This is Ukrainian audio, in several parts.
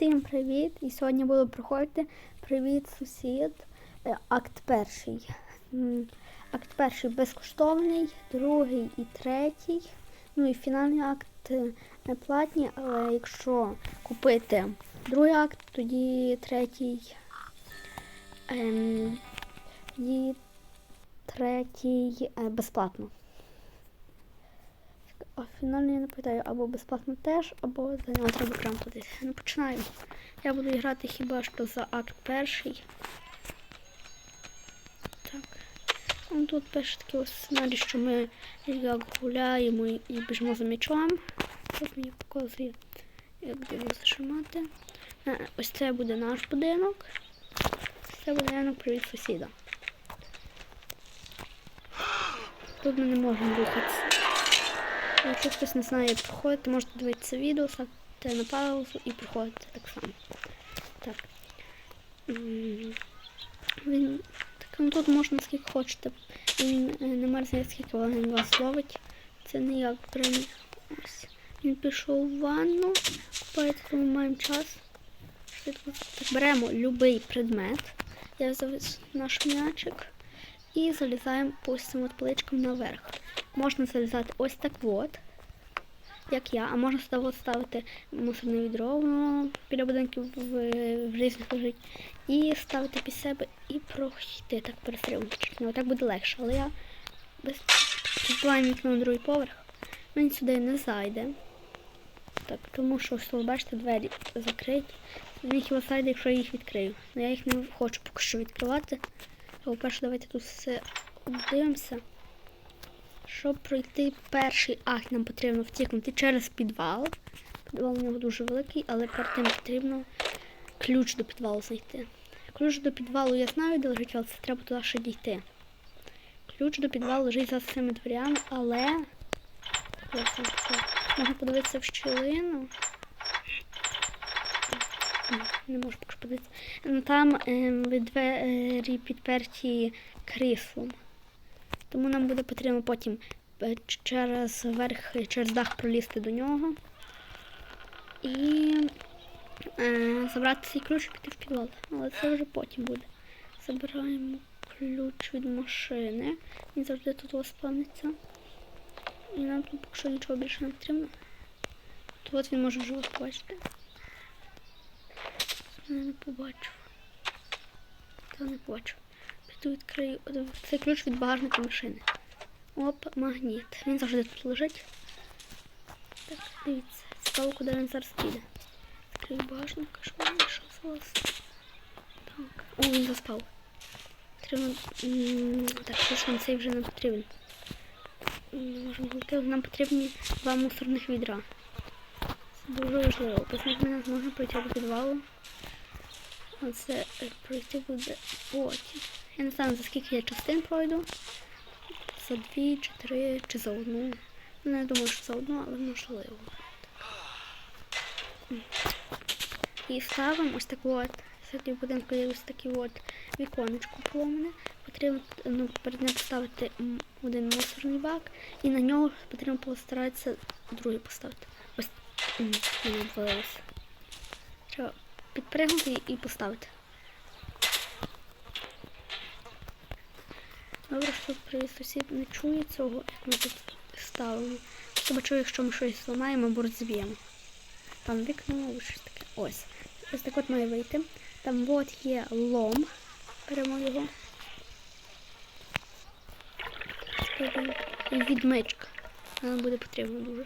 Всім привіт! І сьогодні буду проходити Привіт, сусід. Е, Акт перший. Акт перший безкоштовний, другий і третій. Ну і фінальний акт е, не платні, але якщо купити другий акт, тоді третій. Ем, тоді третій е, безплатно. А фінальний я не пам'ятаю, або безплатно теж, або за нього треба прям платити. Ну починаємо. Я буду грати хіба що за акт перший. Так. Ну, тут пише такий ось сценарій, що ми як гуляємо і біжимо за м'ячом. Тут мені показує, як де його зажимати. Е, Ось це буде наш будинок. Це будинок привіт сусіда. Тут ми не можемо рухатися. Якщо хтось не знає, як проходити, можете дивитися відео, ставте на паузу і проходити так само. Так. Він так, ну тут можна скільки хочете. Він е, не мерзне, скільки він вас ловить. Це не як прям ось. Він пішов в ванну, купається, тому маємо час. Швидко. Так, беремо будь-який предмет. Я завез наш м'ячик. І залізаємо ось цим от поличкам наверх. Можна залізати ось так от, як я, а можна сюди ставити мусорне відро, біля будинків в, в різних лежить. І ставити під себе і пройти так перестрибнути. Ну, так буде легше, але я без вікно на другий поверх. Він сюди не зайде. Так, тому що ось ви бачите, двері закриті. Він хіба зайде, якщо я їх відкрию. Ну, я їх не хочу поки що відкривати. По-перше, давайте тут все дивимося. Щоб пройти перший акт, нам потрібно втікнути через підвал. Підвал у нього дуже великий, але перед тим потрібно ключ до підвалу знайти. Ключ до підвалу я знаю, де лежить, але це треба туди ще дійти. Ключ до підвалу лежить за цими дверями, але. Можна подивитися в щілину. Не можу поки подивитися. Там ем, двері підперті кріслом. Тому нам буде потрібно потім е, через верх, через дах пролізти до нього. І е, забрати цей ключ і піти в підвал. Але це вже потім буде. Забираємо ключ від машини. Він завжди тут у вас спавниться. І нам тут поки що нічого більше не потрібно. То от він може вже вас побачити. Я не побачив. Та не побачив. Піду відкрию. Це ключ від багажника машини. Оп, магніт. Він завжди тут лежить. Так, дивіться. Цікаво, куди він зараз піде. Відкрию багажник, що він вийшов з вас. Так. О, він заспав. М, Так, нам цей вже не потрібен. Можемо говорити, нам потрібні два мусорних відра. Це дуже важливо. Без них ми не зможемо пройти до підвалу. Оце е, пройти буде потім. Я не знаю, за скільки я частин пройду. За дві, чи три, чи за одну. Ну, не думаю, що за одну, але можливо. І ставимо ось так от. Сьогодні будинку є ось таке от віконечко поломане. Потрібно ну, перед ним поставити один мусорний бак і на нього потрібно постаратися другий поставити. Ось воно обвалилося. Треба підпригнути і поставити. Добре, що сусід не чує цього, як ми тут ставимо. Хіба чує, якщо ми щось зламаємо або розб'ємо. Там вікно або щось таке. Ось. Ось так от має вийти. Там от є лом. Беремо його. І відмичка. Нам буде потрібно дуже.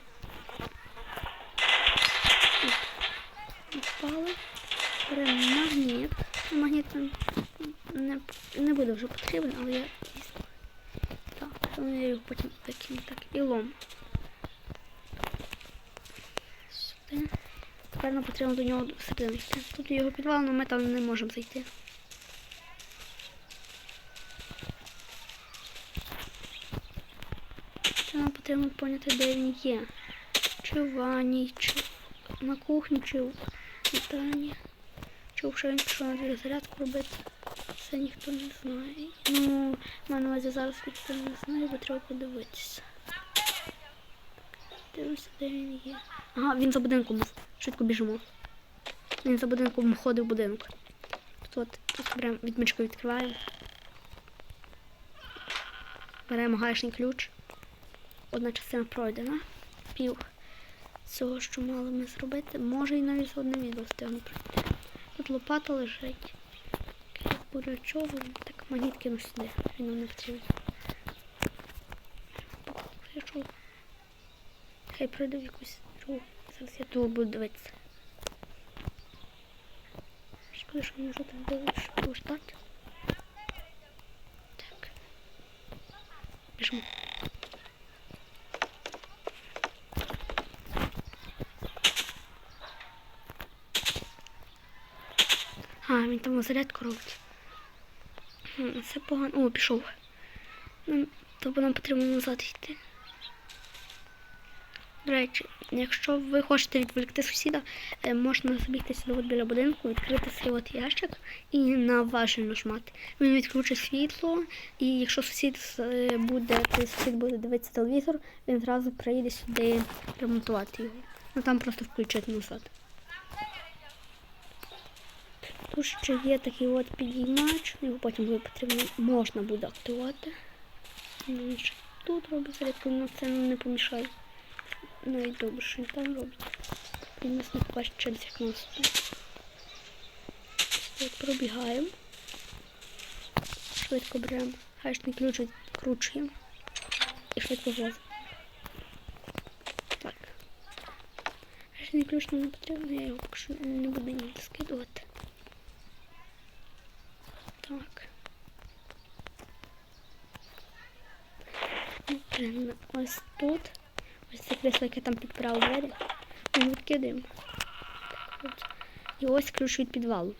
Впали. Беремо магніт. Магніт не, не буде вже потрібен, але я ну, я його потім викину. Так, і лом. Сюди. Тепер нам потрібно до нього всередину йти. Тут його підвал, але ми там не можемо зайти. Це нам потрібно поняти, де він є. Чи в ванні, чи на кухні, чи в вітальні. Чув, що він пішов на зарядку робити. Це ніхто не знає. Ну, на увазі зараз ніхто не знає, бо треба подивитися. Дивимося, де він є. Ага, він за будинком. Швидко біжимо. Він за будинком ходив в будинок. Тут тут беремо відмичку відкриваємо. Беремо гаечний ключ. Одна частина пройдена. Пів цього, що мали ми зробити. Може і навіть одне відео встигну. Тут лопата лежить. Бурячок, так магніт кину сюди. Він нам не потрібен. Хай пройде в якусь другу. Зараз я того буду дивитися. Шкода, що не можу так дивитися, що штат. Так. Біжимо. А, він там зарядку робить. Це погано. О, пішов. Тобто нам потрібно назад йти. До речі, якщо ви хочете відволікти сусіда, е, можна забігти сюди от біля будинку, відкрити цей от ящик і на важіль нажмати. Він відключить світло, і якщо сусід е, буде, сусід буде дивитися телевізор, він зразу приїде сюди ремонтувати його. Ну там просто включити назад. Тут ще є такий от підіймач, його потім буде потрібно, можна буде активувати. Тут робить зарядку, але це не помішає. Навіть добре, що він там робить. Він нас не побачить через вікно собі. Пробігаємо. Швидко беремо. Гашний ключ відкручуємо. І швидко влазимо. Так. Гашний ключ нам не потрібен, я його поки що не буду ніде скидувати. Так. Ну, ось тут. Ось це кресло, яке там підпирало двері. Ми відкидаємо. І ось ключ від підвалу.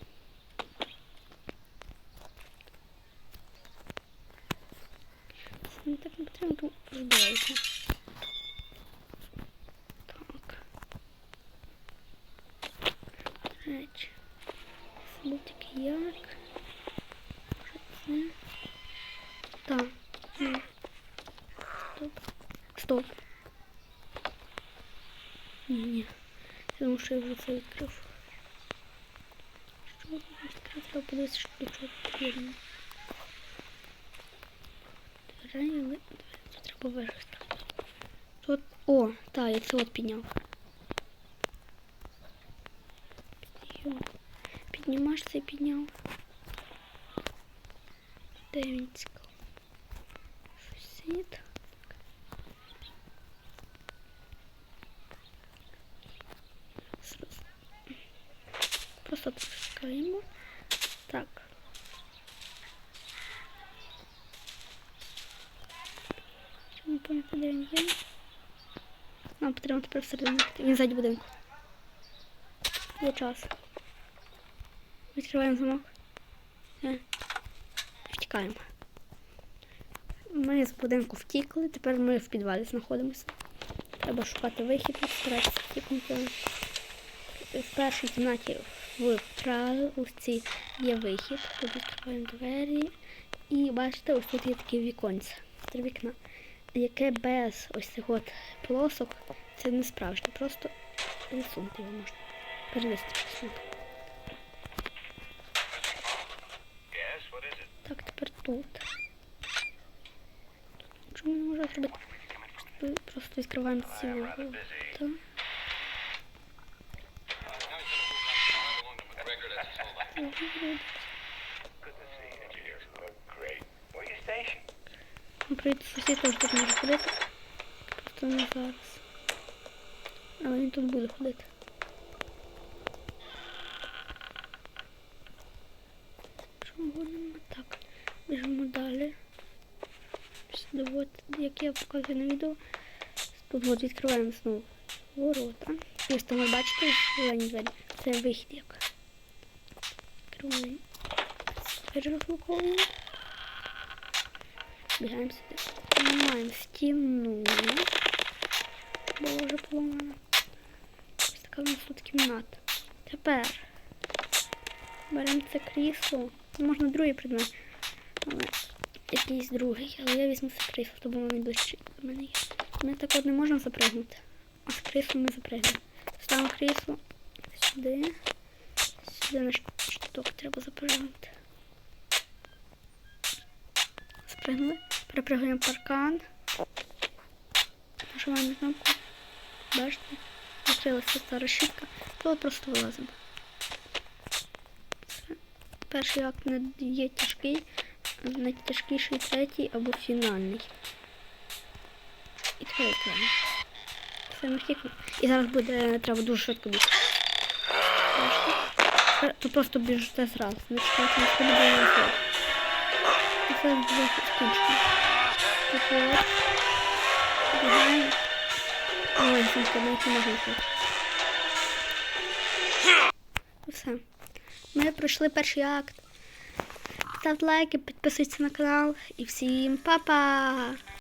Так не потрібно, тут розбирається. Так. До речі. Забув тільки як. Це. Так. Ні. Стоп. Стоп. Ні, ні. Я думаю, що я вже це відкрив. Що я відкрив? Треба подивитися, що до чого потрібно. Двері, але тут треба вирости. Тут, о, так, я це от підняв. Підйом. Піднімаш це підняв. Де він цікаво? Сусід. Зразу. Просто пускаємо. Так. Він є. Нам потрібно тепер всередину. Він ззаді будинку. Є час. Відкриваємо замок. Е. Втікаємо. Ми з будинку втікли, тепер ми в підвалі знаходимося. Треба шукати вихід, старатися втікнути. В першій кімнаті в правилці є вихід. Тут відкриваємо двері. І бачите, ось тут є таке віконце. Три вікна. Яке без ось цих от полосок, це не справжнє, просто рисунки його можна. Перевести рисунок. Так, тепер тут. Чому не можу зробити? Просто відкриваємо ці ворота. Привіт, сусід теж тут може ходити. Просто не зараз. Але він тут буде ходити. Чому будемо так? Біжимо далі. Сюди от, як я показую на відео. Тут от відкриваємо знову ворота. Ось там ви бачите зелені двері. Це вихід як. Двері розблоковуємо. Бігаємо сюди. Знімаємо стіну. Бо вже поломана. Ось така у нас тут кімната. Тепер беремо це крісло. Можна другий предмет. Але якийсь другий. Але я візьму це крісло, то воно найближче до мене є. Ми так от не можемо запригнути. А з кріслом ми запригнемо. Ставимо крісло сюди. Сюди наш шток треба запрыгнути. Спригнули. Перепрыгуємо паркан. Нажимаємо кнопку. Бачите? Відкрилася та решітка. То просто вилазимо. Перший акт не є тяжкий, найтяжкіший третій або фінальний. І тепер. Все ми втікли. І зараз буде треба дуже швидко бігти. Тут просто біжите зразу. Сходи до нас. І це буде. Ой, тільки навіть не можу йти. Все. Ми пройшли перший акт. Ставте лайки, підписуйтесь на канал і всім па-па!